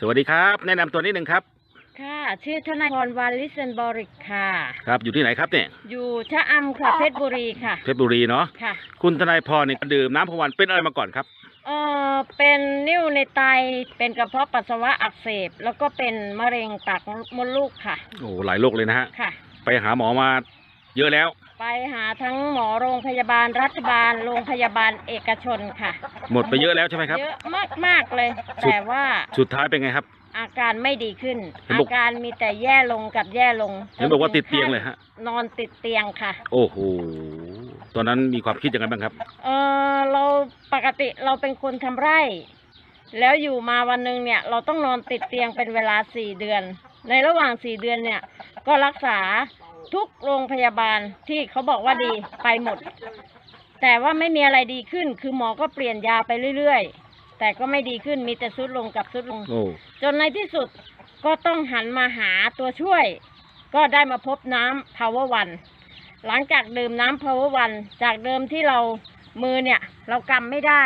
สวัสดีครับ แนะนำตัวนิดหนึ่งครับ ค่ะ ชื่อธนายพรวาลิเซนบริกค่ะ ครับ อยู่ที่ไหนครับเนี่ย อยู่ชะอำค่ะเพชรบุรีค่ะ เพชรบุรีเนาะ ค่ะ คุณทนายพรเนี่ยดื่มน้ำพวันเป็นอะไรมาก่อนครับ เออเป็นนิ่วในไต เป็นกระเพาะปัสสาวะอักเสบ แล้วก็เป็นมะเร็งปากมดลูกค่ะ โอ้ หลายโรคเลยนะฮะ ค่ะ ไปหาหมอมาเยอะแล้ว ไปหาทั้งหมอโรงพยาบาลรัฐบาลโรงพยาบาลเอกชนค่ะ หมดไปเยอะแล้วใช่ไหมครับ เยอะมากๆเลย สุด แต่ว่าสุดท้ายเป็นไงครับ อาการไม่ดีขึ้น เห็นอาบอก การมีแต่แย่ลงกับแย่ลงเห็นบอกว่าติดเตียงเลยฮะ นอนติดเตียงค่ะ โอ้โห ตอนนั้นมีความคิดยังไงบ้างครับ เออเราปกติเราเป็นคนทำไร่ แล้วอยู่มาวันหนึ่งเนี่ย เราต้องนอนติดเตียงเป็นเวลาสี่เดือน ในระหว่างสี่เดือนเนี่ย ก็รักษา ทุกโรงพยาบาลที่เขาบอกว่าดีไปหมด แต่ว่าไม่มีอะไรดีขึ้น คือหมอก็เปลี่ยนยาไปเรื่อยๆ แต่ก็ไม่ดีขึ้นมีแต่สุดลงกับสุดลง โอ้จนในที่สุดก็ต้องหันมาหาตัวช่วย ก็ได้มาพบน้ำ Power One หลังจากดื่มน้ำ Power One จากเดิมที่เรามือเนี่ย เรากำไม่ได้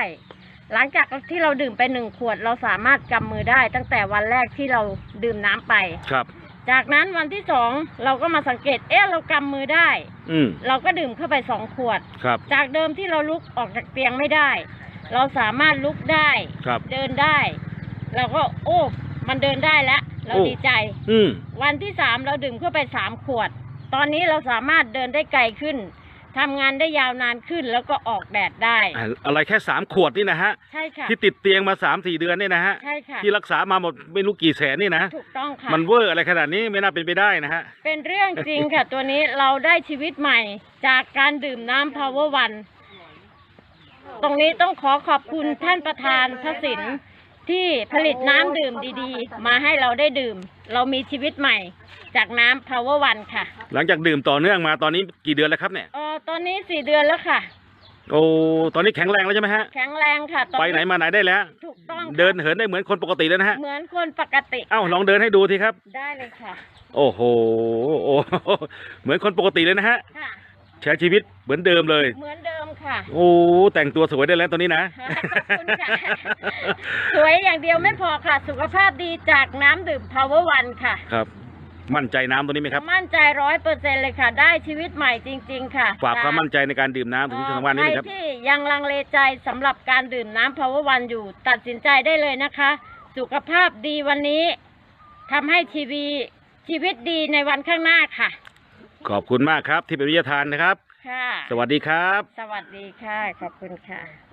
หลังจากที่เราดื่มไปหนึ่งขวด เราสามารถกำมือได้ตั้งแต่วันแรกที่เราดื่มน้ำไป ครับ จากนั้นวันที่สองเราก็มาสังเกต เอ๊ะเรากำมือได้ อืมเราก็ดื่มเข้าไปสองขวด ครับ จากเดิมที่เราลุกออกจากเตียงไม่ได้ เราสามารถลุกได้ ครับ เดินได้ เราก็โอ้มันเดินได้แล้ว เราโอ้ ดีใจ อืมวันที่สามเราดื่มเข้าไปสามขวด ตอนนี้เราสามารถเดินได้ไกลขึ้น ทำงานได้ยาวนานขึ้นแล้วก็ออกแดดได้ อะอะไรแค่สามขวดนี่นะฮะ ใช่ค่ะ ที่ติดเตียงมาสามสี่เดือนนี่นะฮะ ใช่ค่ะ ที่รักษามาหมดไม่รู้กี่แสนนี่นะ ถูกต้องค่ะ มันเวอร์อะไรขนาดนี้ไม่น่าเป็นไปได้นะฮะ เป็นเรื่องจริงค่ะ ตัวนี้เราได้ชีวิตใหม่จากการดื่มน้ำ Power One ตรงนี้ต้องขอขอบคุณท่านประธานพระสิน ที่ผลิตน้ำดื่มดีๆ มาให้เราได้ดื่ม เรามีชีวิตใหม่ จากน้ำ Power One ค่ะหลังจากดื่มต่อเนื่องมาตอนนี้กี่เดือนแล้วครับเนี่ย เออตอนนี้สี่เดือนแล้วค่ะ โอ้ ตอนนี้แข็งแรงแล้วใช่ไหมฮะ แข็งแรงค่ะตอไปไหนมาไหนได้แล้ว ถูกต้องค่ะเดินเหินได้เหมือนคนปกติแล้วนะฮะ เหมือนคนปกติเอ้าลองเดินให้ดูทีครับ ได้เลยค่ะโอ้โหโอ้โหเหมือนคนปกติเลยนะฮะ ค่ะ ใช้ชีวิตเหมือนเดิมเลย เหมือนเดิม ค่ะ โอ้แต่งตัวสวยได้แล้วตอนนี้นะ ขอบคุณค่ะ สวยอย่างเดียวไม่พอค่ะ สุขภาพดีจากน้ำดื่ม Power One ค่ะ ครับ มั่นใจน้ำตัวนี้ไหมครับ มั่นใจร้อยเปอร์เซ็นเลยค่ะ ได้ชีวิตใหม่จริง ๆ ค่ะฝากความมั่นใจในการดื่มน้ำถึงที่ทางบ้านนี้ไหมครับ ใครที่ยังลังเลใจสำหรับการดื่มน้ำ Power One อยู่ ตัดสินใจได้เลยนะคะ สุขภาพดีวันนี้ทำให้ชีวีชีวิตดีในวันข้างหน้าค่ะ ขอบคุณมากครับที่เป็นวิทยาทานนะครับ ค่ะ สวัสดีครับ สวัสดีค่ะ ขอบคุณค่ะ